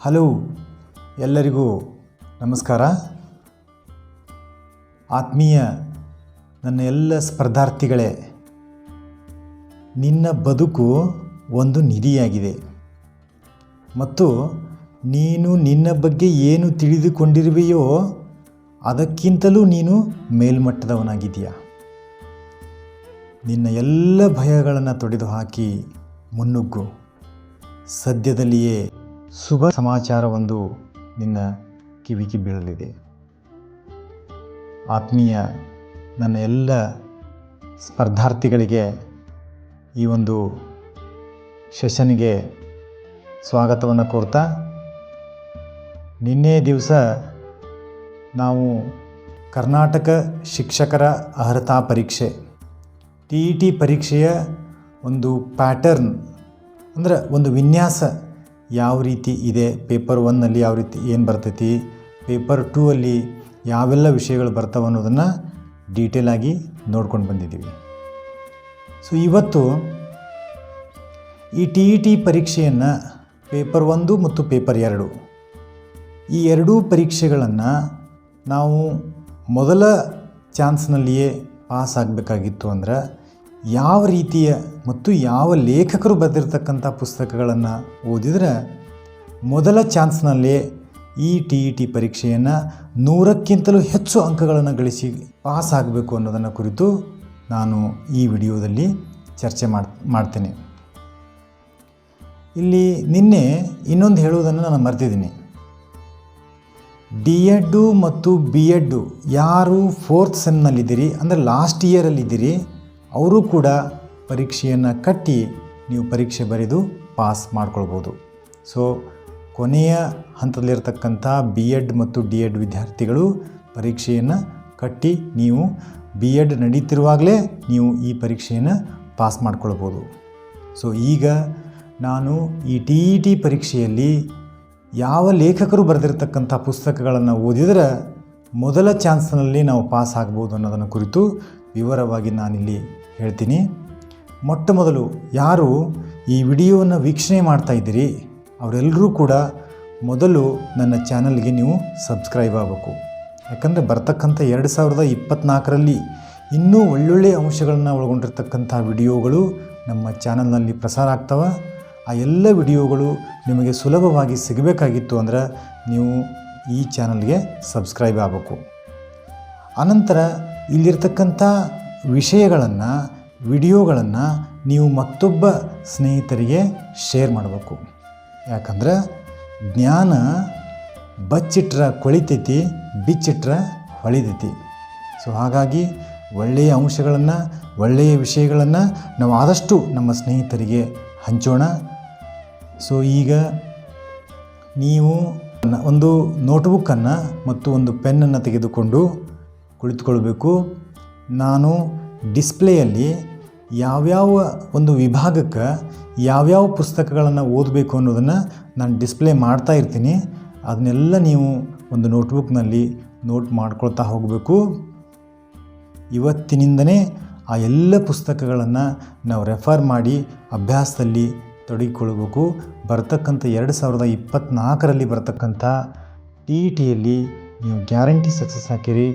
Hello, ಎಲ್ಲರಿಗೂ ನಮಸ್ಕಾರ. ಆತ್ಮೀಯ ನನ್ನ ಎಲ್ಲ ಸ್ಪರ್ಧಾರ್ಥಿಗಳೇ, ನಿನ್ನ ಬದುಕು ಒಂದು ನಿಧಿಯಾಗಿದೆ. ಮತ್ತು ನೀನು ನಿನ್ನ ಬಗ್ಗೆ ಏನು ತಿಳಿದುಕೊಂಡಿರುವೆಯೋ, ಅದಕ್ಕಿಂತಲೂ ನೀನು ಮೇಲ್ಮಟ್ಟದವನಾಗಿದೆಯಾ ನಿನ್ನ ಎಲ್ಲ ಭಯಗಳನ್ನು ತೊಡೆದು ಹಾಕಿ ಮುನ್ನುಗ್ಗು. ಸದ್ಯದಲ್ಲಿಯೇ ಶುಭ ಸಮಾಚಾರವೊಂದು ನಿನ್ನ ಕಿವಿಗೆ ಬೀಳಲಿದೆ. ಆತ್ಮೀಯ ನನ್ನ ಎಲ್ಲ ಸ್ಪರ್ಧಾರ್ಥಿಗಳಿಗೆ ಈ ಒಂದು ಸೆಷನ್ಗೆ ಸ್ವಾಗತವನ್ನು ಕೋರ್ತಾ, ನಿನ್ನೆ ದಿವಸ ನಾವು ಕರ್ನಾಟಕ ಶಿಕ್ಷಕರ ಅರ್ಹತಾ ಪರೀಕ್ಷೆ, ಟಿ ಇ ಟಿ ಪರೀಕ್ಷೆಯ ಒಂದು ಪ್ಯಾಟರ್ನ್, ಅಂದರೆ ಒಂದು ವಿನ್ಯಾಸ ಯಾವ ರೀತಿ ಇದೆ? ಪೇಪರ್ ಒನ್ನಲ್ಲಿ ಯಾವ ರೀತಿ ಏನು ಬರ್ತೈತಿ? ಪೇಪರ್ ಟೂ ಅಲ್ಲಿ ಯಾವೆಲ್ಲ ವಿಷಯಗಳು ಬರ್ತಾವೆ ಅನ್ನೋದನ್ನು ಡೀಟೇಲಾಗಿ ನೋಡ್ಕೊಂಡು ಬಂದಿದ್ದೀವಿ. ಸೊ ಇವತ್ತು ಈ ಟಿ ಇ ಟಿ ಪರೀಕ್ಷೆಯನ್ನು ಪೇಪರ್ ಒಂದು ಮತ್ತು ಪೇಪರ್ ಎರಡು ಈ ಎರಡೂ ಪರೀಕ್ಷೆಗಳನ್ನು ನಾವು ಮೊದಲ ಚಾನ್ಸ್ನಲ್ಲಿಯೇ ಪಾಸ್ ಆಗಬೇಕಾಗಿತ್ತು ಅಂದ್ರೆ ಯಾವ ರೀತಿಯ ಮತ್ತು ಯಾವ ಲೇಖಕರು ಬರೆದಿರ್ತಕ್ಕಂಥ ಪುಸ್ತಕಗಳನ್ನು ಓದಿದರೆ ಮೊದಲ ಚಾನ್ಸ್ನಲ್ಲೇ ಈ ಟಿ ಇ ಟಿ ಪರೀಕ್ಷೆಯನ್ನು ನೂರಕ್ಕಿಂತಲೂ ಹೆಚ್ಚು ಅಂಕಗಳನ್ನು ಗಳಿಸಿ ಪಾಸ್ ಆಗಬೇಕು ಅನ್ನೋದನ್ನು ಕುರಿತು ನಾನು ಈ ವಿಡಿಯೋದಲ್ಲಿ ಚರ್ಚೆ ಮಾಡ್, ಮಾಡ್ತೇನೆ. ಇಲ್ಲಿ ನಿನ್ನೆ ಇನ್ನೊಂದು ಹೇಳುವುದನ್ನು ನಾನು ಮರೆತಿದ್ದೀನಿ. ಡಿ ಎಡ್ಡು ಮತ್ತು ಬಿ ಎಡ್ಡು ಯಾರು ಫೋರ್ತ್ ಸೆಮ್ನಲ್ಲಿದ್ದೀರಿ? ಅಂದರೆ ಲಾಸ್ಟ್ ಇಯರಲ್ಲಿದ್ದೀರಿ ಅವರು ಕೂಡ ಪರೀಕ್ಷೆಯನ್ನು ಕಟ್ಟಿ ನೀವು ಪರೀಕ್ಷೆ ಬರೆದು ಪಾಸ್ ಮಾಡ್ಕೊಳ್ಬೋದು. ಸೊ ಕೊನೆಯ ಹಂತದಲ್ಲಿರತಕ್ಕಂಥ ಬಿ ಎಡ್ ಮತ್ತು ಡಿ ಎಡ್ ವಿದ್ಯಾರ್ಥಿಗಳು ಪರೀಕ್ಷೆಯನ್ನು ಕಟ್ಟಿ ನೀವು ಬಿ ಎಡ್ ನಡೀತಿರುವಾಗಲೇ ನೀವು ಈ ಪರೀಕ್ಷೆಯನ್ನು ಪಾಸ್ ಮಾಡ್ಕೊಳ್ಬೋದು. ಸೊ ಈಗ ನಾನು ಈ ಟಿ ಇ ಟಿ ಪರೀಕ್ಷೆಯಲ್ಲಿ ಯಾವ ಲೇಖಕರು ಬರೆದಿರ್ತಕ್ಕಂಥ ಪುಸ್ತಕಗಳನ್ನು ಓದಿದರೆ ಮೊದಲ ಚಾನ್ಸ್ನಲ್ಲಿ ನಾವು ಪಾಸ್ ಆಗ್ಬೋದು ಅನ್ನೋದನ್ನು ಕುರಿತು ವಿವರವಾಗಿ ನಾನಿಲ್ಲಿ ಹೇಳ್ತೀನಿ. ಮೊಟ್ಟ ಮೊದಲು ಯಾರು ಈ ವಿಡಿಯೋವನ್ನು ವೀಕ್ಷಣೆ ಮಾಡ್ತಾ ಇದ್ದೀರಿ ಅವರೆಲ್ಲರೂ ಕೂಡ ಮೊದಲು ನನ್ನ ಚಾನಲ್ಗೆ ನೀವು ಸಬ್ಸ್ಕ್ರೈಬ್ ಆಗಬೇಕು. ಯಾಕಂದರೆ ಬರ್ತಕ್ಕಂಥ ಎರಡು ಸಾವಿರದ ಇಪ್ಪತ್ತ್ನಾಲ್ಕರಲ್ಲಿ ಇನ್ನೂ ಒಳ್ಳೊಳ್ಳೆಯ ಅಂಶಗಳನ್ನು ಒಳಗೊಂಡಿರ್ತಕ್ಕಂಥ ವಿಡಿಯೋಗಳು ನಮ್ಮ ಚಾನಲ್ನಲ್ಲಿ ಪ್ರಸಾರ ಆಗ್ತವೆ. ಆ ಎಲ್ಲ ವಿಡಿಯೋಗಳು ನಿಮಗೆ ಸುಲಭವಾಗಿ ಸಿಗಬೇಕಾಗಿತ್ತು ಅಂದ್ರೆ ನೀವು ಈ ಚಾನಲ್ಗೆ ಸಬ್ಸ್ಕ್ರೈಬ್ ಆಗಬೇಕು. ಅನಂತರ ಇಲ್ಲಿರ್ತಕ್ಕಂಥ ವಿಷಯಗಳನ್ನು, ವಿಡಿಯೋಗಳನ್ನು ನೀವು ಮತ್ತೊಬ್ಬ ಸ್ನೇಹಿತರಿಗೆ ಶೇರ್ ಮಾಡಬೇಕು. ಯಾಕಂದ್ರೆ ಜ್ಞಾನ ಬಚ್ಚಿಟ್ರ ಕೊಳಿತೈತಿ, ಬಿಚ್ಚಿಟ್ರೆ ಹೊಳಿತೈತಿ. ಸೊ ಹಾಗಾಗಿ ಒಳ್ಳೆಯ ಅಂಶಗಳನ್ನು, ಒಳ್ಳೆಯ ವಿಷಯಗಳನ್ನು ನಾವು ಆದಷ್ಟು ನಮ್ಮ ಸ್ನೇಹಿತರಿಗೆ ಹಂಚೋಣ. ಸೊ ಈಗ ನೀವು ಒಂದು ನೋಟ್ಬುಕ್ಕನ್ನು ಮತ್ತು ಒಂದು ಪೆನ್ನನ್ನು ತೆಗೆದುಕೊಂಡು ಕುಳಿತುಕೊಳ್ಬೇಕು ನಾನು ಡಿಸ್ಪ್ಲೇಯಲ್ಲಿ ಯಾವ್ಯಾವ ಒಂದು ವಿಭಾಗಕ್ಕೆ ಯಾವ್ಯಾವ ಪುಸ್ತಕಗಳನ್ನು ಓದಬೇಕು ಅನ್ನೋದನ್ನು ನಾನು ಡಿಸ್ಪ್ಲೇ ಮಾಡ್ತಾ ಇರ್ತೀನಿ. ಅದನ್ನೆಲ್ಲ ನೀವು ಒಂದು ನೋಟ್ಬುಕ್ನಲ್ಲಿ ನೋಟ್ ಮಾಡ್ಕೊಳ್ತಾ ಹೋಗಬೇಕು. ಇವತ್ತಿನಿಂದನೇ ಆ ಎಲ್ಲ ಪುಸ್ತಕಗಳನ್ನು ನಾವು ರೆಫರ್ ಮಾಡಿ ಅಭ್ಯಾಸದಲ್ಲಿ ತೊಡಗಿಕೊಳ್ಬೇಕು ಬರ್ತಕ್ಕಂಥ ಎರಡು ಸಾವಿರದ ಇಪ್ಪತ್ತ್ನಾಲ್ಕರಲ್ಲಿ ಬರ್ತಕ್ಕಂಥ ಟಿ ಟಿಯಲ್ಲಿ ನೀವು ಗ್ಯಾರಂಟಿ ಸಕ್ಸಸ್ ಹಾಕಿರಿ.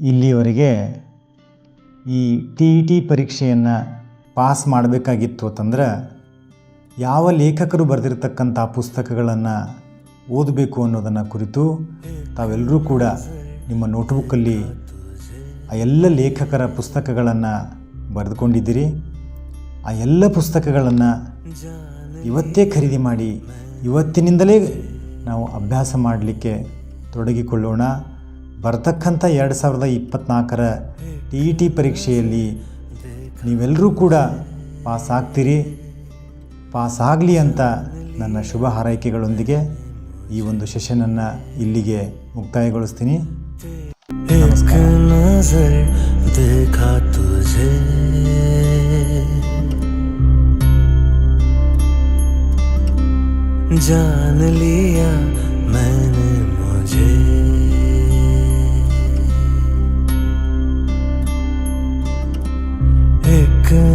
ಇಲ್ಲಿಯವರೆಗೆ ಈ ಟಿ ಇ ಟಿ ಪರೀಕ್ಷೆಯನ್ನು ಪಾಸ್ ಮಾಡಬೇಕಾಗಿತ್ತು ಅಂತಂದ್ರೆ ಯಾವ ಲೇಖಕರು ಬರೆದಿರ್ತಕ್ಕಂಥ ಪುಸ್ತಕಗಳನ್ನು ಓದಬೇಕು ಅನ್ನೋದನ್ನು ಕುರಿತು ತಾವೆಲ್ಲರೂ ಕೂಡ ನಿಮ್ಮ ನೋಟ್ಬುಕ್ಕಲ್ಲಿ ಆ ಎಲ್ಲ ಲೇಖಕರ ಪುಸ್ತಕಗಳನ್ನು ಬರೆದುಕೊಂಡಿದ್ದೀರಿ. ಆ ಎಲ್ಲ ಪುಸ್ತಕಗಳನ್ನು ಇವತ್ತೇ ಖರೀದಿ ಮಾಡಿ ಇವತ್ತಿನಿಂದಲೇ ನಾವು ಅಭ್ಯಾಸ ಮಾಡಲಿಕ್ಕೆ ತೊಡಗಿಕೊಳ್ಳೋಣ. ಬರ್ತಕ್ಕಂಥ ಎರಡು ಸಾವಿರದ ಇಪ್ಪತ್ತ್ನಾಲ್ಕರ ಟಿ ಇ ಟಿ ಪರೀಕ್ಷೆಯಲ್ಲಿ ನೀವೆಲ್ಲರೂ ಕೂಡ ಪಾಸ್ ಆಗ್ತೀರಿ ಪಾಸ್ ಆಗಲಿ ಅಂತ ನನ್ನ ಶುಭ ಹಾರೈಕೆಗಳೊಂದಿಗೆ ಈ ಒಂದು ಸೆಷನನ್ನು ಇಲ್ಲಿಗೆ ಮುಕ್ತಾಯಗೊಳಿಸ್ತೀನಿ एक नजर देखा तुझे जान लिया मैंने मुझे Sakın